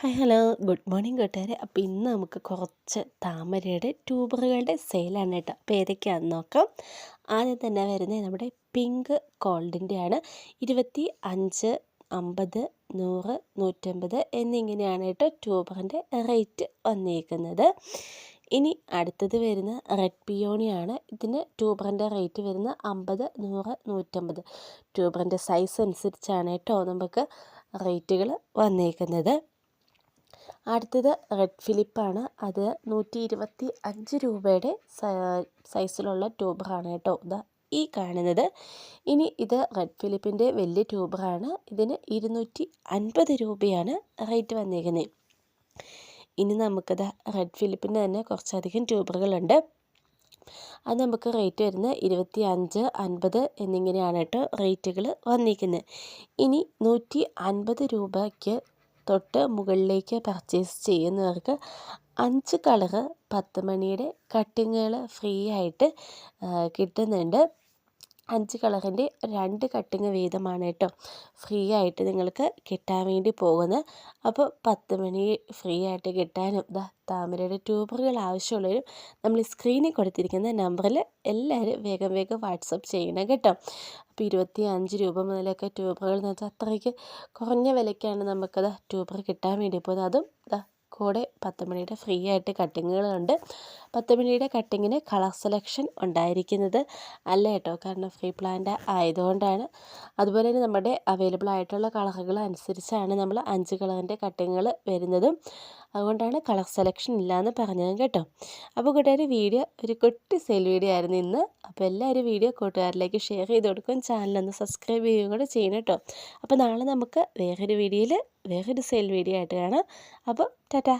Hi hello. Good morning കൂട്ടുകാരെ. അപ്പോൾ ഇന്ന് നമുക്ക് കുറച്ച് താമരയുടെ ട്യൂബറുകളുടെ സെയിലാണ് കേട്ടോ. അപ്പോൾ ഏതൊക്കെയാണെന്ന് നോക്കാം. ആദ്യം തന്നെ വരുന്നത് നമ്മുടെ പിങ്ക് ഗോൾഡിന്റെ ആണ് ഇരുപത്തി അഞ്ച് അമ്പത് നൂറ് നൂറ്റമ്പത് എന്നിങ്ങനെയാണ് കേട്ടോ ട്യൂബറിന്റെ റേറ്റ് വന്നിരിക്കുന്നത് ഇനി അടുത്തത് വരുന്ന റെഡ് പിയോണിയാണ്. ഇതിന് ട്യൂബറിന്റെ റേറ്റ് വരുന്ന അമ്പത് നൂറ് നൂറ്റമ്പത്. ട്യൂബറിന്റെ സൈസ് അനുസരിച്ചാണ് കേട്ടോ നമുക്ക് റേറ്റുകൾ വന്നേക്കുന്നത്. അടുത്തത് റെഡ് ഫിലിപ്പാണ്. അത് നൂറ്റി ഇരുപത്തി അഞ്ച് രൂപയുടെ സൈസിലുള്ള ട്യൂബറാണ് കേട്ടോ. ഇതാ ഈ കാണുന്നത്. ഇനി ഇത് റെഡ് ഫിലിപ്പിന്റെ വലിയ ട്യൂബറാണ്. ഇതിന് ഇരുന്നൂറ്റി അൻപത് രൂപയാണ് റേറ്റ് വന്നിരിക്കുന്നത് ഇനി നമുക്കത് റെഡ് ഫിലിപ്പിന്റെ തന്നെ കുറച്ചധികം ട്യൂബറുകളുണ്ട്. അത് നമുക്ക് റേറ്റ് വരുന്നത് ഇരുപത്തി അഞ്ച് അൻപത് എന്നിങ്ങനെയാണ് കേട്ടോ റേറ്റുകൾ വന്നിരിക്കുന്നത് ഇനി നൂറ്റി അൻപത് രൂപയ്ക്ക് തൊട്ട് മുകളിലേക്ക് പർച്ചേസ് ചെയ്യുന്നവർക്ക് അഞ്ച് കളറ് പത്ത് മണിയുടെ കട്ടിങ്ങുകൾ ഫ്രീ ആയിട്ട് കിട്ടുന്നുണ്ട്. അഞ്ച് കളറിന്റെ രണ്ട് കട്ടിങ് വീതമാണ് കേട്ടോ. ഫ്രീ ആയിട്ട് നിങ്ങൾക്ക് കിട്ടാൻ വേണ്ടി പോകുന്നത്. അപ്പോൾ പത്ത് മണി ഫ്രീ ആയിട്ട് കിട്ടാനും ഇതാ താമരയുടെ ട്യൂബറുകൾ ആവശ്യമുള്ളവരും നമ്മൾ സ്ക്രീനിൽ കൊടുത്തിരിക്കുന്ന നമ്പറിൽ എല്ലാവരും വേഗം വേഗം വാട്സപ്പ് ചെയ്യണം കേട്ടോ. അപ്പോൾ ഇരുപത്തി അഞ്ച് രൂപ മുതലൊക്കെ ട്യൂബറുകൾ എന്ന് വെച്ചാൽ അത്രയ്ക്ക് കുറഞ്ഞ വിലയ്ക്കാണ് നമുക്കത് ട്യൂബർ കിട്ടാൻ വേണ്ടി പോകുന്നത്. അതും കൂടെ പത്തുമണിയുടെ ഫ്രീ ആയിട്ട് കട്ടിങ്ങുകളുണ്ട് പത്തുമണിയുടെ കട്ടിങ്ങിന് കളർ സെലക്ഷൻ ഉണ്ടായിരിക്കുന്നത് അല്ല കേട്ടോ കാരണം ഫ്രീ പ്ലാന്റ് ആയതുകൊണ്ടാണ്. അതുപോലെ തന്നെ നമ്മുടെ അവൈലബിൾ ആയിട്ടുള്ള കളറുകൾ അനുസരിച്ചാണ് നമ്മൾ അഞ്ച് കളറിന്റെ കട്ടിങ്ങുകൾ വരുന്നതും. അതുകൊണ്ടാണ് കളർ സെലക്ഷൻ ഇല്ലയെന്ന് പറഞ്ഞത് കേട്ടോ. അപ്പോൾ കൂട്ടുകാർ വീഡിയോ ഒരു കൊട്ടി സെയിൽ വീഡിയോ ആയിരുന്നു ഇന്ന്. അപ്പോൾ എല്ലാവരും വീഡിയോ കൂട്ടുകാരിലേക്ക് ഷെയർ ചെയ്ത് കൊടുക്കും. ചാനലൊന്ന് സബ്സ്ക്രൈബ് ചെയ്യുകയും കൂടെ ചെയ്യണം കേട്ടോ അപ്പോൾ നാളെ നമുക്ക് വേറൊരു വീഡിയോയിൽ വേറൊരു സെയിൽ വീഡിയോ ആയിട്ട് കാണാം. അപ്പോൾ ടാറ്റാ.